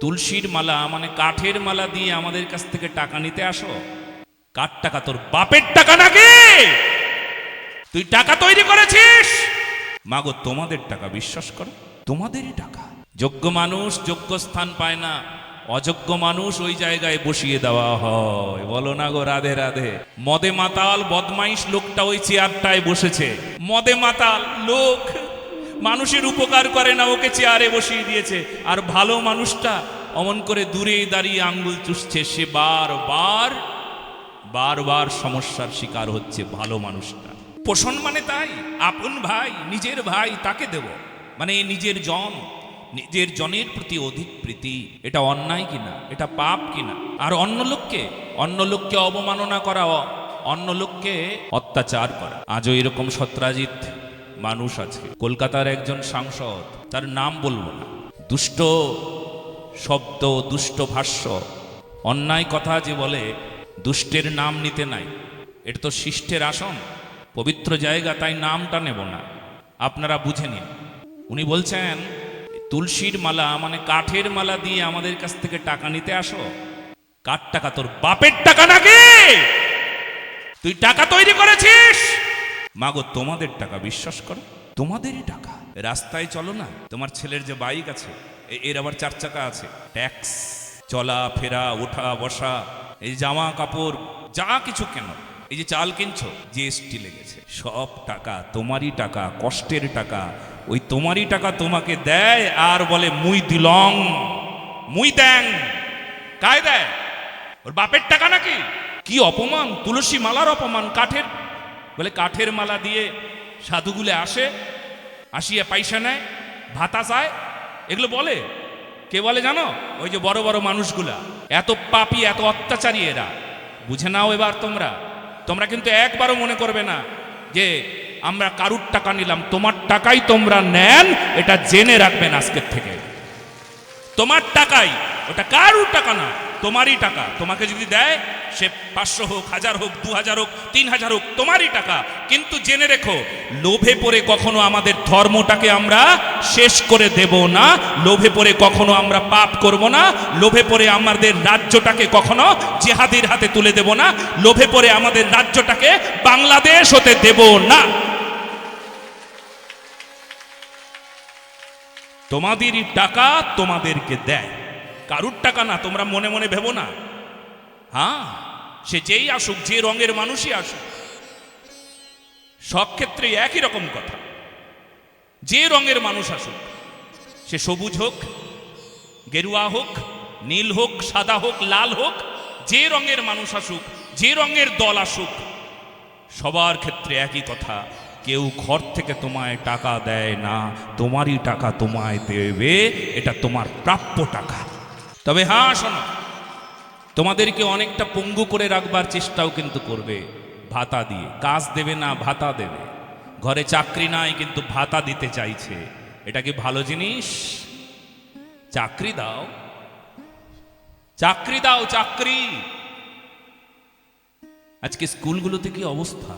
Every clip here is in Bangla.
তুলসীর মালা মানে কাঠের মালা দিয়ে আমাদের কাছ থেকে টাকা নিতে আসো। কার টাকা? তোর বাপের টাকা নাকি? তুই টাকা তৈরি করেছিস? মাগো, তোমাদের টাকা, বিশ্বাস করো, তোমাদেরই টাকা। যোগ্য মানুষ যোগ্য স্থান পায় না। অযোগ্য মানুষ ওই জায়গায় বসিয়ে দেওয়া হয়। বলো না গো, রাধে রাধে। মদে মাতাল, বদমাইশ লোকটা ওই চেয়ারটায় বসেছে। মদে মাতাল লোক মানুষের উপকার করে না, ওকে চেয়ারে বসিয়ে দিয়েছে। আর ভালো মানুষটা অমন করে দূরে দাঁড়িয়ে আঙ্গুল চুষছে, সে বারবার বারবার সমস্যার শিকার হচ্ছে ভালো মানুষটা। পোষণ মানে তাই, আপন ভাই, নিজের ভাই তাকে দেব। মানে নিজের জন, নিজের জনের প্রতি অধিক প্রীতি। এটা অন্যায় কিনা, এটা পাপ কিনা? আর অন্য লোককে অন্য লোককে অবমাননা করা অন্য লোককে অত্যাচার করা। আজও এরকম সত্রাজিৎ মানুষ আছে। কলকাতার একজন সাংসদ, তার নাম বলব না। দুষ্ট শব্দ, দুষ্ট ভাষ্য, অন্যায় কথা যে বলে, দুষ্টের নাম নিতে নাই। এটা তো শিষ্টের আসন। পবিত্র জায়গা, তাই নামটা নেব না। আপনারা বুঝে নিন। উনি বলছেন, তুলসীর মালা মানে কাঠের মালা দিয়ে আমাদের কাছ থেকে টাকা নিতে আসো। কার টাকা? তোর বাপের টাকা নাকি? তুই টাকা তৈরি করেছিস? মাগো, তোমাদের টাকা বিশ্বাস করো? তোমাদেরই টাকা। রাস্তায় চলো না, তোমার ছেলের যে বাইক আছে এর আবার চার চাকা আছে। ট্যাক্স, চলা, ফেরা, ওঠা, বসা, এই জামা কাপড়, যা কিছু কেন? এই যে চাল কিনছো, জিএসটি লেগেছে। সব টাকা তোমারই টাকা, কষ্টের টাকা। ওই তোমারই টাকা তোমাকে দেয় আর বলে, মুই দিলং, মুই দেং। কায় দেয়? ওর বাপের টাকা নাকি? কি অপমান তুলসী মালার অপমান, কাঠের বলে কাঠের মালা দিয়ে সাধুগুলে আসে, আসিয়া পয়সা নেয়, ভাতা চায়। এগুলো বলে? কে বলে জানো? ওই যে বড় বড় মানুষগুলা। এত পাপি, এত অত্যাচারী এরা। বুঝে নাও এবার তোমরা। তোমরা কিন্তু একবারও মনে করবে না যে আমরা কারুর টাকা নিলাম। তোমার টাকাই তোমরা নেন, এটা জেনে রাখবেন আজকের থেকে। তোমার টাকাই, ওটা কারুর টাকা না। তোমারই টাকা। তোমাকে যদি দেয়, সে পাঁচশো হোক, হাজার হোক, দু হাজার হোক, তিন হাজার হোক, তোমারই টাকা। কিন্তু জেনে রেখো, লোভে পড়ে কখনো আমাদের ধর্মটাকে আমরা শেষ করে দেব না। লোভে পড়ে কখনো আমরা পাপ করব না। লোভে পড়ে আমাদের রাজ্যটাকে কখনো জেহাদির হাতে তুলে দেব না। লোভে পড়ে আমাদের রাজ্যটাকে বাংলাদেশ হতে দেব না। তোমাদেরই টাকা তোমাদেরকে দেয়। কারুর টাকা না, তোমরা মনে মনে ভেবো না। হ্যাঁ সে যেই আসুক, যে রঙের মানুষই আসুক, সব ক্ষেত্রে একই রকম কথা। যে রঙের মানুষ আসুক, সে সবুজ হোক, গেরুয়া হোক, নীল হোক, সাদা হোক, লাল হোক, যে রঙের মানুষ আসুক, যে রঙের দল আসুক, সবার ক্ষেত্রে একই কথা। কেউ ঘর থেকে তোমায় টাকা দেয় না, তোমারই টাকা তোমায় দেবে, এটা তোমার প্রাপ্য টাকা। তবে হ্যাঁ শোনো। তোমাদেরকে অনেকটা পঙ্গু করে রাখবার চেষ্টাও কিন্তু করবে, ভাতা দিয়ে। কাজ দেবে না, ভাতা দেবে। ঘরে চাকরি নাই, কিন্তু ভাতা দিতে চাইছে। এটা কি ভালো জিনিস? চাকরি দাও। চাকরি দাও, চাকরি। আজকে স্কুলগুলোতে কি অবস্থা?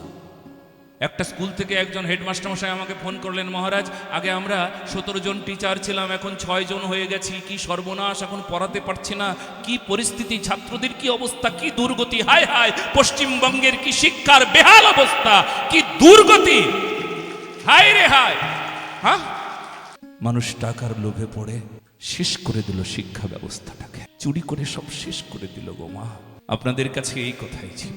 একটা স্কুল থেকে একজন হেডমাস্টার মশাই আমাকে ফোন করলেন, মহারাজ, আগে আমরা সতেরো জন টিচার ছিলাম, এখন ছয় জন হয়ে গেছি, কি সর্বনাশ, এখন পড়াতে পারছি না, কি পরিস্থিতি, ছাত্রদের কি অবস্থা, কি দুর্গতি, হায় হায়, পশ্চিমবঙ্গের কি শিক্ষার বেহাল অবস্থা, কি দুর্গতি, হায় রে হায় হ্যাঁ মানুষ টাকার লোভে পড়ে, শেষ করে দিল শিক্ষা ব্যবস্থাটাকে, চুরি করে সব শেষ করে দিল গো মা। আপনাদের কাছে এই কথাই ছিল।